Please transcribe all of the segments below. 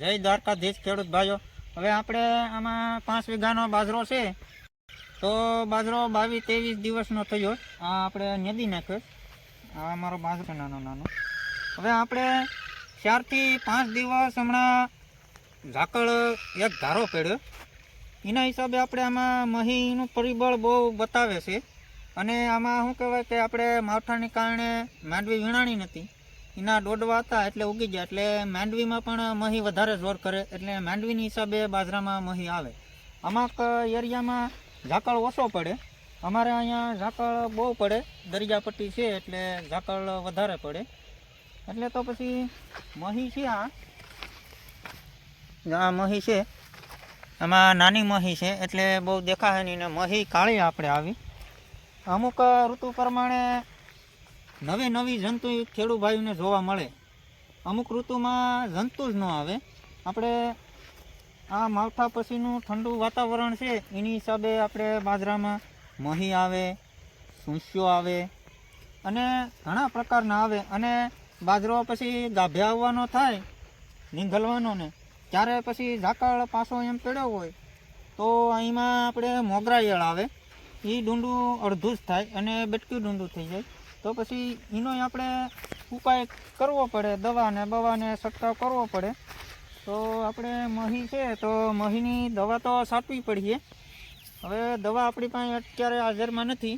જય દ્વારકાધીશ ખેડૂત ભાઈઓ. હવે આપણે આમાં પાંચ વીઘાનો બાજરો છે. તો બાજરો બાવીસ ત્રેવીસ દિવસનો થયો. આ આપણે નદી નાખ્યો આ અમારો બાજરો નાનો નાનો. હવે આપણે ચારથી પાંચ દિવસ હમણાં ઝાકળ એક ધારો પડ્યો. એના હિસાબે આપણે આમાં મહીનું પરિબળ બહુ બતાવે છે. અને આમાં શું કહેવાય કે આપણે માવઠાને કારણે માંડવી વીણાણી નથી. એના દોડવા હતા એટલે ઉગી ગયા. એટલે માંડવીમાં પણ મહી વધારે જોર કરે. એટલે માંડવીની હિસાબે બાજરામાં મહી આવે. અમાક એરિયામાં ઝાકળ ઓછો પડે. અમારે અહીંયા ઝાકળ બહુ પડે. દરિયાપટ્ટી છે એટલે ઝાકળ વધારે પડે. એટલે તો પછી મહી છે આ મહી છે. આમાં નાની મહી છે. એટલે બહુ દેખાય નહીં ને મહી કાળી આપણે આવી. અમુક ઋતુ પ્રમાણે નવી નવી જંતુ ખેડૂભાઈઓને જોવા મળે. અમુક ઋતુમાં જંતુ જ ન આવે. આપણે આ માવઠા પછીનું ઠંડુ વાતાવરણ છે, એની હિસાબે આપણે બાજરામાં મહી આવે, સૂંસ્યો આવે અને ઘણા પ્રકારના આવે અને બાજરો પછી ગાભે આવવાનો થાય નીંગલવાનો ને. ત્યારે પછી ઝાકળ પાછો એમ પડ્યો હોય, તો અહીંમાં આપણે મોગરા ઈયળ આવે. એ ડુંડું અડધું જ થાય અને બેટક્યું ડુંડું થઈ જાય. તો પછી એનો આપણે ઉપાય કરવો પડે, દવાને, બવાને છંટકાવ કરવો પડે. તો આપણે મહી છે તો મહીની દવા તો સાટવી પડીએ. હવે દવા આપણી પાસે અત્યારે હાજરમાં નથી.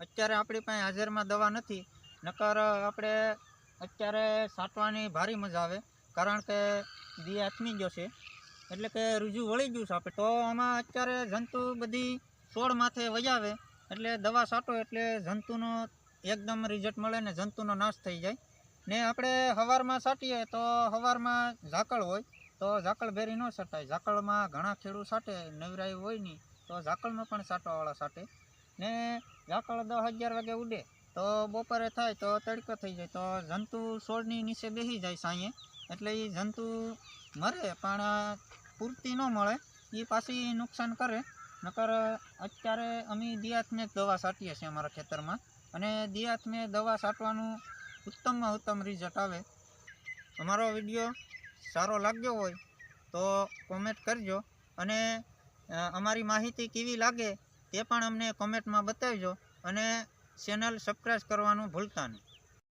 અત્યારે આપણી પાસે હાજરમાં દવા નથી. નકર આપણે અત્યારે સાટવાની ભારી મજા આવે. કારણ કે દી આથમી ગયો છે. એટલે કે રૂજુ વળી ગયું છે આપણે તો આમાં અત્યારે જંતુ બધી છોડ માથે વજાવે. એટલે દવા છાંટો એટલે જંતુનો એકદમ રિઝલ્ટ મળે ને જંતુનો નાશ થઈ જાય. ને આપણે સવારમાં છાંટીએ તો હવારમાં ઝાકળ હોય, તો ઝાકળ ભેરી ન છટાય ઝાકળમાં ઘણા ખેડૂત સાટે, નવરાઈ હોય નહીં તો ઝાકળમાં પણ છાંટવાવાળા સાટે. ને ઝાકળ દસ અગિયાર વાગે ઉડે, તો બપોરે થાય, તો તડકો થઈ જાય, તો જંતુ છોડની નીચે બેસી જાય સાંયે. એટલે એ જંતુ મરે, પણ પૂરતી ન મળે. એ પાછી નુકસાન કરે. નકર અત્યારે અમે દિયાતને જ દવા છાંટીએ છીએ અમારા ખેતરમાં. અને દિયાતને દવા છાંટવાનું ઉત્તમમાં ઉત્તમ રિઝલ્ટ આવે. અમારો વીડિયો સારો લાગ્યો હોય તો કોમેન્ટ કરજો અને અમારી માહિતી કેવી લાગે તે પણ અમને કોમેન્ટમાં બતાવજો અને ચેનલ સબસ્ક્રાઈબ કરવાનું ભૂલતા નહીં.